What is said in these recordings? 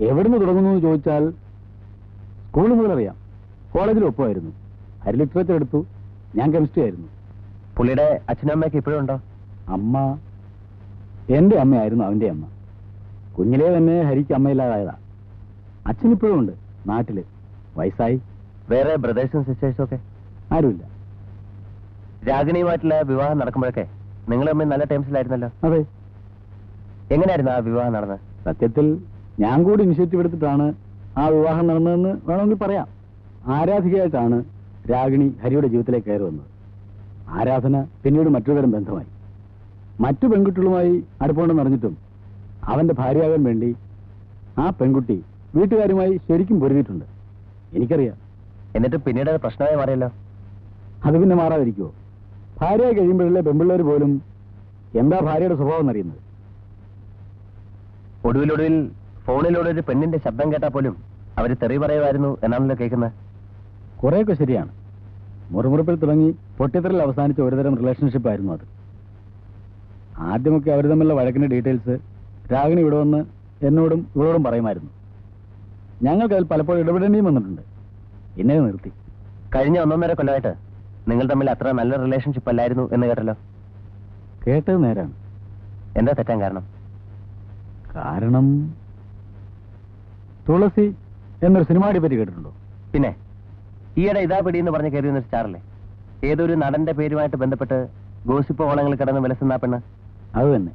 എവിടുന്ന് തുടങ്ങുന്നു എന്ന് ചോദിച്ചാൽ സ്കൂളിൽ മുതലറിയാം കോളേജിൽ ഒപ്പമായിരുന്നു. ഹരി ലിറ്ററേച്ചർ എടുത്തു. ഞാൻ കെമിസ്ട്രി ആയിരുന്നു. പുള്ളിയുടെ അച്ഛനും അമ്മയൊക്കെ ഇപ്പോഴും ഉണ്ടോ? അമ്മ എന്റെ അമ്മയായിരുന്നു അവന്റെ അമ്മ. കുഞ്ഞിലേ തന്നെ ഹരിക്ക് അമ്മയില്ലാതായതാ. അച്ഛൻ ഇപ്പോഴും ഉണ്ട് നാട്ടിൽ. വയസ്സായി. വേറെ ബ്രദേഴ്സും സിസ്റ്റേഴ്സും ഒക്കെ? ആരുമില്ല. രാഗിണിയുമായിട്ടുള്ള വിവാഹം നടക്കുമ്പോഴൊക്കെ നിങ്ങൾ തമ്മിൽ നല്ല ടൈംസിലായിരുന്നല്ലോ? അതെ. എങ്ങനെയായിരുന്നു ആ വിവാഹം നടന്നത്? സത്യത്തിൽ ഞാൻ കൂടി ഇനിഷ്യേറ്റീവ് എടുത്തിട്ടാണ് ആ വിവാഹം നടന്നതെന്ന് വേണമെങ്കിൽ പറയാം. ആരാധികയായിട്ടാണ് രാഗിണി ഹരിയുടെ ജീവിതത്തിലേക്ക് കയറി വന്നത്. ആരാധന പിന്നീട് മറ്റൊരു തരം ബന്ധമായി. മറ്റു പെൺകുട്ടികളുമായി അടുപ്പമുണ്ടെന്ന് അറിഞ്ഞിട്ടും അവന്റെ ഭാര്യയാകാൻ വേണ്ടി ആ പെൺകുട്ടി വീട്ടുകാരുമായി ശരിക്കും പൊരുതിയിട്ടുണ്ട്. എനിക്കറിയാം. എന്നിട്ട് പിന്നീട് അത് പ്രശ്നമായി മാറിയല്ലോ? അത് പിന്നെ മാറാതിരിക്കുമോ ഭാര്യയായി കഴിയുമ്പോഴല്ലേ പെൺപിള്ളേർ പോലും എന്താ ഭാര്യയുടെ സ്വഭാവം എന്നറിയുന്നത്? ഒടുവിലൊടുവിൽ ഫോണിലൂടെ ഒരു പെണ്ണിന്റെ ശബ്ദം കേട്ടാൽ പോലും അവർ തെറി പറയുമായിരുന്നു എന്നാണല്ലോ കേൾക്കുന്നത്. കുറേയൊക്കെ ശരിയാണ്. മുറിമുറിപ്പിൽ തുടങ്ങി പൊട്ടിത്തെറിൽ അവസാനിച്ച ഒരുതരം റിലേഷൻഷിപ്പ് ആയിരുന്നു അത്. ആദ്യമൊക്കെ അവർ തമ്മിലുള്ള വഴക്കിന്റെ ഡീറ്റെയിൽസ് രാഗിണി ഇവിടെ വന്ന് എന്നോടും ഇവളോടും പറയുമായിരുന്നു. ഞങ്ങൾക്ക് അതിൽ പലപ്പോഴും ഇടപെടേണ്ടിയും വന്നിട്ടുണ്ട്. എന്നെ നിർത്തി. കഴിഞ്ഞ ഒന്നൊന്നര കൊല്ലമായിട്ട് നിങ്ങൾ തമ്മിൽ അത്ര നല്ല റിലേഷൻഷിപ്പ് അല്ലായിരുന്നു എന്ന് കേട്ടല്ലോ. കേട്ടത് നേരാണ്. എന്താ തെറ്റാൻ കാരണം? കാരണം തുളസി എന്നൊരു സിനിമയെ പറ്റി കേട്ടിട്ടുണ്ടോ? പിന്നെ ഈയിടെ ഇതാ പിടി എന്ന് പറഞ്ഞ് കയറി വന്ന സ്റ്റാറല്ലേ? ഏതൊരു നടന്റെ പേരുമായിട്ട് ബന്ധപ്പെട്ട് ഗോസിപ്പ് ഓളങ്ങളിൽ കിടന്ന് വിലസുന്ന പെണ്ണ്? അത് തന്നെ.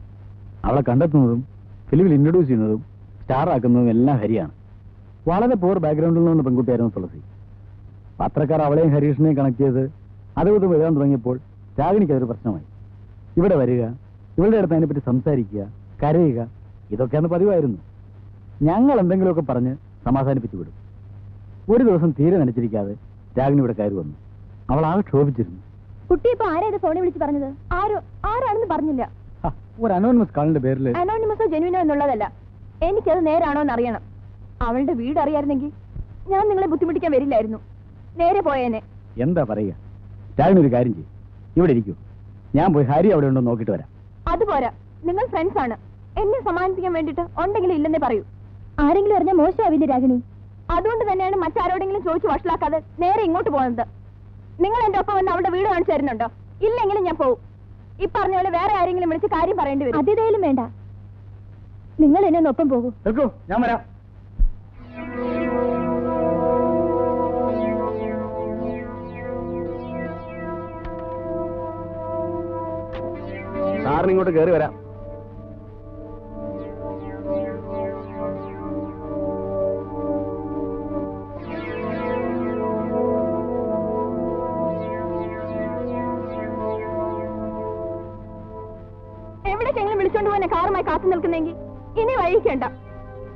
അവളെ കണ്ടെത്തുന്നതും ഫിലിമിൽ ഇൻട്രൊഡ്യൂസ് ചെയ്യുന്നതും സ്റ്റാർ ആക്കുന്നതും എല്ലാം ഹരിയാണ്. വളരെ പോർ ബാക്ക്ഗ്രൗണ്ടിൽ നിന്ന് പെൺകുട്ടിയായിരുന്നു തുളസി. പത്രക്കാർ അവളെയും ഹരീഷിനെയും കണക്ട് ചെയ്ത് അതുകൊണ്ട് വരാൻ തുടങ്ങിയപ്പോൾ രാഗിണിക്ക് അതൊരു പ്രശ്നമായി. ഇവിടെ വരിക ഇവളുടെ അടുത്ത് അതിനെപ്പറ്റി സംസാരിക്കുക കരയുക ഇതൊക്കെയാണ് പതിവായിരുന്നു. ഞങ്ങൾ എന്തെങ്കിലുമൊക്കെ പറഞ്ഞ് സമാധാനിപ്പിച്ചു വിടും. ഒരു ദിവസം തീരെ നനച്ചിരിക്കാതെ രാഗിനി ഇവിടെ കയറി വന്നു. അവൾ ആകെ ക്ഷോഭിച്ചിരുന്നു. കുട്ടി ഇപ്പൊ ആരാ ഇത് ഫോണിൽ വിളിച്ച് പറഞ്ഞത്? ആരോ ആരാണെന്ന് പറഞ്ഞില്ല. ഹ, ഒരു അനോണിമസ് കാളിന്റെ പേരിൽ അനോണിമസോ ജെനുവിനോ എന്നുള്ളതല്ല. എനിക്കത് നേരാണോ എന്നറിയണം. അവളുടെ വീട് അറിയായിരുന്നെങ്കിൽ ഞാൻ നിങ്ങളെ ബുദ്ധിമുട്ടിക്കാൻ വരില്ലായിരുന്നു. നേരെ പോയേനെ. എന്താ പറയുക? രാഗിനി ഒരു കാര്യം ചെയ്യും. ഇവിടെ ഇരിക്കൂ. ഞാൻ പോയി ഹരി അവിടെ ഉണ്ടോ നോക്കിയിട്ട് വരാം. അതുപോരാ നിങ്ങൾ ഫ്രണ്ട്സ് ആണ്. എന്നെ സമ്മാനിപ്പിക്കാൻ വേണ്ടിട്ട് ഉണ്ടെങ്കിലും ഇല്ലെന്നേ പറയൂ. ആരെങ്കിലും അറിഞ്ഞാൽ മോശമാവില്ലേ രാഗിണി? അതുകൊണ്ട് തന്നെയാണ് മറ്റാരോടെങ്കിലും ചോദിച്ചു വഷളാക്കാതെ നേരെ ഇങ്ങോട്ട് പോകുന്നത് നിങ്ങൾ എന്റെ ഒപ്പം വന്ന് അവളുടെ വീട് കാണിച്ചു തരുന്നുണ്ടോ? ഇല്ലെങ്കിലും ഞാൻ പോവും. ഈ പറഞ്ഞ പോലെ വേറെ ആരെങ്കിലും വിളിച്ച് കാര്യം പറയേണ്ടി വരും. അതേതായാലും വേണ്ട. നിങ്ങൾ എന്നെ ഒന്ന് ഒപ്പം പോകൂ. ഞാൻ വരാം. സാറിന് ഇങ്ങോട്ട് കയറി വരാം. എവിടേക്കെങ്കിലും വിളിച്ചോണ്ട് പോകാൻ കാറുമായി കാത്തു നിൽക്കുന്നെങ്കിൽ ഇനി വഴിക്കേണ്ട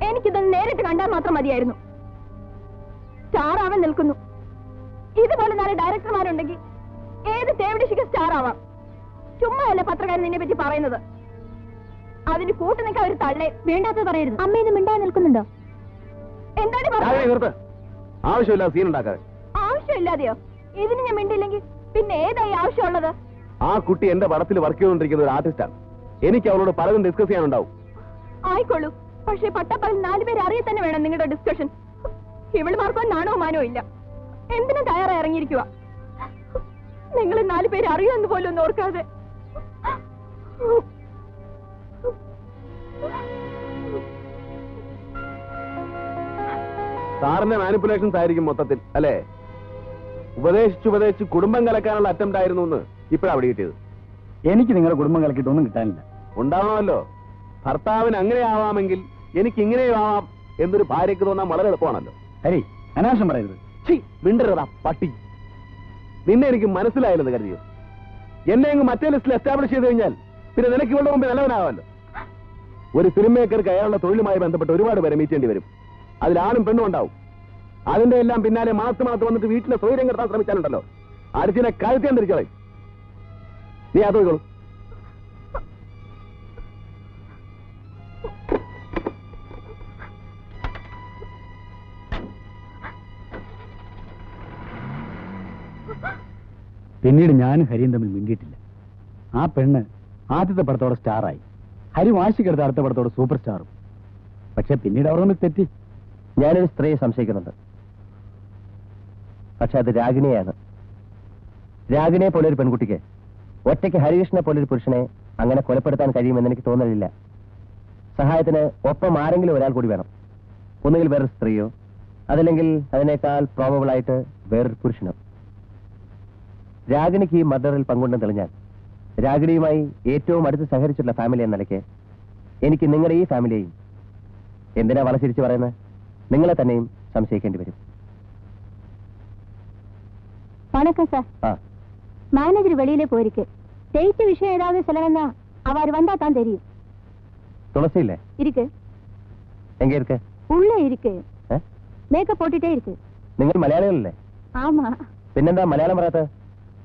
എനിക്കിത് നേരിട്ട് കണ്ടാൽ മാത്രം മതിയായിരുന്നു. സ്റ്റാർ ആവാൻ നിൽക്കുന്നു. ഇതുപോലെ നാല് ഡയറക്ടർമാരുണ്ടെങ്കിൽ ഏത് തേവിടിശിക്ക് സ്റ്റാർ ആവാം ചുമ്മാ അല്ല പത്രക്കാരൻ നിന്നെ പറ്റി പറയുന്നത്? അതിന് കൂട്ടു നിൽക്കാൻ ഒരു തള്ളെ വേണ്ടാത്തത് പറയരുത്. അമ്മയിന്ന് മിണ്ടായി നിൽക്കുന്നുണ്ടോ? എന്താണ് പറഞ്ഞത്? സീൻ ഉണ്ടാക്കാതെ. ആവശ്യമില്ലാതെയോ? ഇതിന് ഞാൻ മിണ്ടില്ലെങ്കിൽ പിന്നെ ഏതായി ആവശ്യമുള്ളത്? ആ കുട്ടി എന്റെ പടത്തിൽ വർക്ക് ചെയ്തുകൊണ്ടിരിക്കുന്ന ഒരു ആർട്ടിസ്റ്റാണ് എനിക്ക് അവളോട് പലതും ഡിസ്കസ് ചെയ്യാനുണ്ടാവും. ആയിക്കോളൂ പക്ഷേ പട്ടപ്പകൽ നാലുപേരെ അറിയ തന്നെ വേണം നിങ്ങളുടെ ഡിസ്കഷൻ ഇവളുമാർക്കോ നാണോ മാനോ ഇല്ല. എന്തിനും തയ്യാറായി ഇറങ്ങിയിരിക്കുക നിങ്ങൾ നാലുപേരെ അറിയുമെന്ന് പോലും ഒന്ന് ഓർക്കാതെ. സാറിന്റെ മാനിപ്പുലേഷൻസ് ആയിരിക്കും മൊത്തത്തിൽ അല്ലേ? ഉപദേശിച്ച് ഉപദേശിച്ച് കുടുംബം കലക്കാനുള്ള അറ്റംപ്റ്റ് ആയിരുന്നു എന്ന് ഇപ്പോഴാ അവിടെ കിട്ടിയത് എനിക്ക് നിങ്ങളുടെ കുടുംബം കലക്കിയിട്ടൊന്നും കിട്ടാനില്ല. ഉണ്ടാവണമല്ലോ ഭർത്താവിന് അങ്ങനെ ആവാമെങ്കിൽ എനിക്ക് ഇങ്ങനെയും ആവാം എന്നൊരു ഭാര്യയ്ക്ക് തോന്നാൻ വളരെ എളുപ്പമാണല്ലോ. ഹരി അനാവശ്യം പറയരുത്. മിണ്ടരുതാ പട്ടി. നിന്നെ എനിക്ക് മനസ്സിലായില്ലെന്ന് കരുതിയോ? എന്നെ അങ്ങ് മറ്റേ ലിസ്റ്റിൽ എസ്റ്റാബ്ലിഷ് ചെയ്ത് കഴിഞ്ഞാൽ പിന്നെ നിനക്ക് ഇവളുടെ മുമ്പ് നല്ലവനാവാമല്ലോ. ഒരു ഫിലിം മേക്കർക്ക് അയാളുടെ തൊഴിലുമായി ബന്ധപ്പെട്ട് ഒരുപാട് പേരെ മീറ്റേണ്ടി വരും. അതിലാണും പെണ്ണും ഉണ്ടാവും. അതിന്റെ എല്ലാം പിന്നാലെ മാസം മാസം വന്നിട്ട് വീട്ടിലെ സ്വൈര്യം കിട്ടാൻ ശ്രമിച്ചാലുണ്ടല്ലോ. അടുത്തിനെ കഴുത്തിയാൻ തിരിച്ചോളെ നീ അത് പോയിക്കോളൂ. പിന്നീട് ഞാനും ഹരിയും തമ്മിൽ മിണ്ടിയിട്ടില്ല. ആ പെണ്ണ് ആദ്യത്തെ പടത്തോടെ സ്റ്റാറായി. ഹരി വാശിക്കെടുത്ത അടുത്ത പടത്തോടെ സൂപ്പർ സ്റ്റാറും. പക്ഷെ പിന്നീട് അവർ തമ്മിൽ തെറ്റി. ഞാനൊരു സ്ത്രീയെ സംശയിക്കുന്നുണ്ട്. പക്ഷെ അത് രാഗിണിയാണ്. രാഗിണിയെ പോലെ ഒരു പെൺകുട്ടിക്ക് ഒറ്റയ്ക്ക് ഹരികൃഷ്ണനെ പോലെ ഒരു പുരുഷനെ അങ്ങനെ കൊലപ്പെടുത്താൻ കഴിയുമെന്ന് എനിക്ക് തോന്നലില്ല. സഹായത്തിന് ഒപ്പം ആരെങ്കിലും ഒരാൾ കൂടി വേണം. ഒന്നുകിൽ വേറൊരു സ്ത്രീയോ അതല്ലെങ്കിൽ അതിനേക്കാൾ പ്രോബബിളായിട്ട് വേറൊരു പുരുഷനോ. രാഗിണിക്ക് ഈ മർഡറിൽ പങ്കുണ്ടെന്ന് തെളിഞ്ഞാൽ രാഗിണിയുമായി ഏറ്റവും അടുത്ത് സഹരിച്ചിട്ടുള്ള ഫാമിലി എന്ന നിലയ്ക്ക് എനിക്ക് നിങ്ങളുടെ ഈ ഫാമിലിയെയും എന്തിനാ വളച്ചിരിച്ചു പറയുന്നത്? നിങ്ങളെ തന്നെയും സംശയിക്കേണ്ടി വരും. മാനേജർ വെളിയിലെ പോയിരിക്കും. വിഷയം ഏതാവുന്ന സ്ഥലമെന്ന് അവർ വന്നാ താൻ തരും തുളസിയില്ലേ? ഇരിക്കേ. ഉള്ളേ ഇരിക്കേ. മേക്കപ്പ് പൊട്ടിട്ടേ ഇരിക്കേ. നിങ്ങൾ മലയാളികളല്ലേ? ആമാ. പിന്നെന്താ മലയാളം പറയാത്തത്?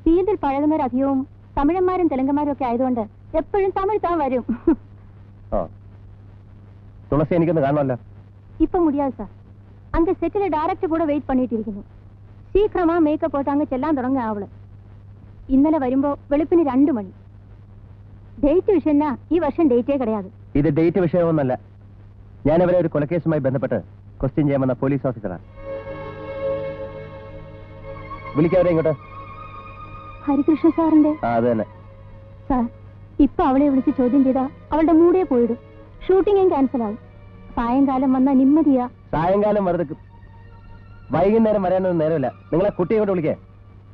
സീരിയൽ പഴകുന്നൊരധികവും തമിഴന്മാരും തെലുങ്കന്മാരും ഒക്കെ ആയതുകൊണ്ട് എപ്പോഴും തമിഴ് താൻ വരും. തുളസി എനിക്കൊന്ന് കാണണമല്ലോ ഇപ്പൊ മുടിയാതെ സാർ. അങ്ക സെറ്റിലെ ഡയറക്ടർ കൂടെ വെയിറ്റ് പണിയിട്ടിരിക്കുന്നു. ശീഘ്രമാ മേക്കപ്പ് പോട്ട് അങ്ങ് ചെല്ലാൻ തുടങ്ങുക അവൾ. ഇന്നലെ വരുമ്പോ വെളുപ്പിന് രണ്ടു മണി. ഡേറ്റ് വിഷയം ഈ വർഷം ഡേറ്റേ കിടയാതെ. ഇത് ഡേറ്റ് വിഷയമൊന്നല്ല. ഞാൻ അവരെ ഒരു കൊലക്കേസുമായി ബന്ധപ്പെട്ട് ക്വസ്റ്റ്യൻ ചെയ്യാമെന്ന പോലീസ് ഓഫീസറാണ്. വിളിക്കാവരെ ഇങ്ങോട്ട്. ഹരികൃഷ്ണ സാറിന്റെ? അതന്നെ. അത് തന്നെ സാർ ഇപ്പൊ അവളെ വിളിച്ച് ചോദ്യം ചെയ്താ അവളുടെ മൂടേ പോയിടും. ഷൂട്ടിങ്ങും ക്യാൻസൽ ആവും. സായങ്കാലം വന്നാ നിമ്മതിയാ. സായങ്കാലം വെറുതെ വൈകുന്നേരം വരാനൊന്നും നേരമില്ല. നിങ്ങളെ കുട്ടിയെ കൊണ്ട് വിളിക്കേ.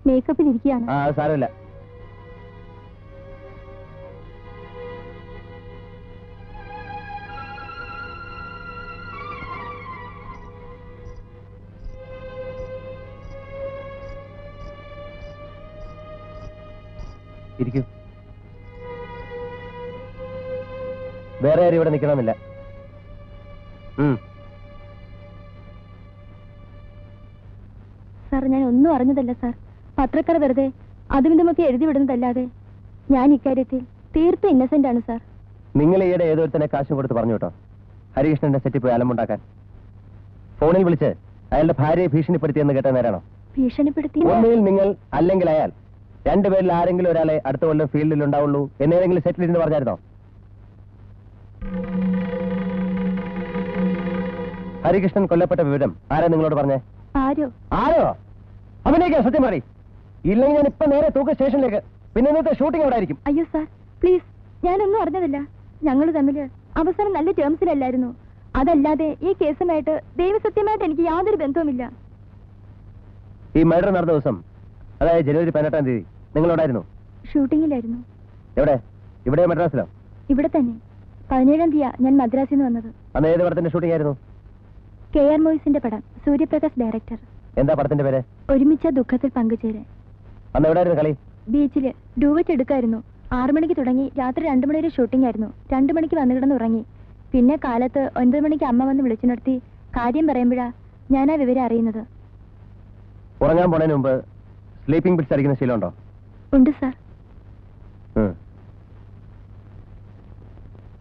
മേക്കപ്പിൽ ഇരിക്കുകയാണ്. ആ സാരമില്ല. ഇരിക്കൂ വേറെ ആരും ഇവിടെ നിൽക്കണമെന്നില്ല സാർ ഞാൻ ഒന്നും അറിഞ്ഞതല്ല സാർ. പത്രക്കാർ വെറുതെ അതുമിതുമൊക്കെ എഴുതി വിടുന്നതല്ലാതെ ഞാൻ ഇക്കാര്യത്തിൽ തീർത്തും ഇന്നസെന്റ് ആണ് സാർ. നിങ്ങൾ ഈയിടെ ഏതൊരുത്തനെ കാശും കൊടുത്ത് പറഞ്ഞു കേട്ടോ? ഹരികൃഷ്ണന്റെ സെറ്റിൽ പോയി അലമുണ്ടാക്കാൻ ഫോണിൽ വിളിച്ച് അയാളുടെ ഭാര്യയെ ഭീഷണിപ്പെടുത്തിയെന്ന് കേട്ട നേരാണോ? ഭീഷണിപ്പെടുത്തി നിങ്ങൾ അല്ലെങ്കിൽ അയാൾ. രണ്ടുപേരിൽ ആരെങ്കിലും ഒരാളെ അടുത്ത കൊല്ലം ഫീൽഡിൽ ഉണ്ടാവുള്ളൂ. എന്നേതെങ്കിലും സെറ്റിൽ ഇരുന്ന് പറഞ്ഞായിരുന്നോ? ഹരികൃഷ്ണൻ കൊല്ലപ്പെട്ട വിവരം ആരാ നിങ്ങളോട് പറഞ്ഞേ? ആരോ? ആരോ? അവനേക്കാ സത്യം പറയും. ഇല്ലെങ്കിൽ ഞാൻ ഇപ്പൊ നേരെ തൂക്ക സ്റ്റേഷനിലേക്ക്. പിന്നെ ഇന്നത്തെ ഷൂട്ടിംഗ് അവിടെ ആയിരിക്കും. അയ്യോ സാർ പ്ലീസ് ഞാനൊന്നും അറിഞ്ഞതില്ല. ഞങ്ങൾ തമ്മിൽ അവസാനം നല്ല ടേംസിലല്ലായിരുന്നു അതല്ലാതെ ഈ കേസുമായിട്ട് ദൈവസത്യമായിട്ട് എനിക്ക് യാതൊരു ബന്ധവുമില്ല. ഈ മർഡർ നടന്ന ദിവസം അതായത് ജനുവരി പതിനെട്ടാം തീയതി നിങ്ങളോടായിരുന്നു ഷൂട്ടിങ്ങിലായിരുന്നു. എവിടെ? ഇവിടെ മദ്രാസിലോ? ഇവിടെ തന്നെ. പതിനേഴാം തീയതി ഞാൻ മദ്രാസിൽ നിന്ന് വന്നത്. അന്ന് ഏത് പടത്തിന്റെ ഷൂട്ടിംഗ് ആയിരുന്നു? കെ ആർ മോയിസിന്റെ പടം. സൂര്യപ്രകാശ് ഡയറക്ടർ. എന്താ പടത്തിന്റെ പേര്? ഒരുമിച്ച ദുഃഖത്തിൽ പങ്കുചേരാൻ. അന്ന് എവിടെയായിരുന്നു കളി? ബീച്ചിൽ ഡൂവറ്റ് എടുക്കായിരുന്നു. ആറു മണിക്ക് തുടങ്ങി. രാത്രി രണ്ടു മണി വരെ ഷൂട്ടിംഗ് ആയിരുന്നു. രണ്ടു മണിക്ക് വന്നു കിടന്ന് ഉറങ്ങി. പിന്നെ കാലത്ത് ഒൻപത് മണിക്ക് അമ്മ വന്ന് വിളിച്ചു നിർത്തി കാര്യം പറയുമ്പോഴാ ഞാൻ ആ വിവരം അറിയുന്നത്. ഉറങ്ങാൻ പോണതിന് മുമ്പ് സ്ലീപ്പിംഗ് പിറ്റ്സ് അടിക്കുന്ന ശീലമുണ്ടോ? ഉണ്ട് സാർ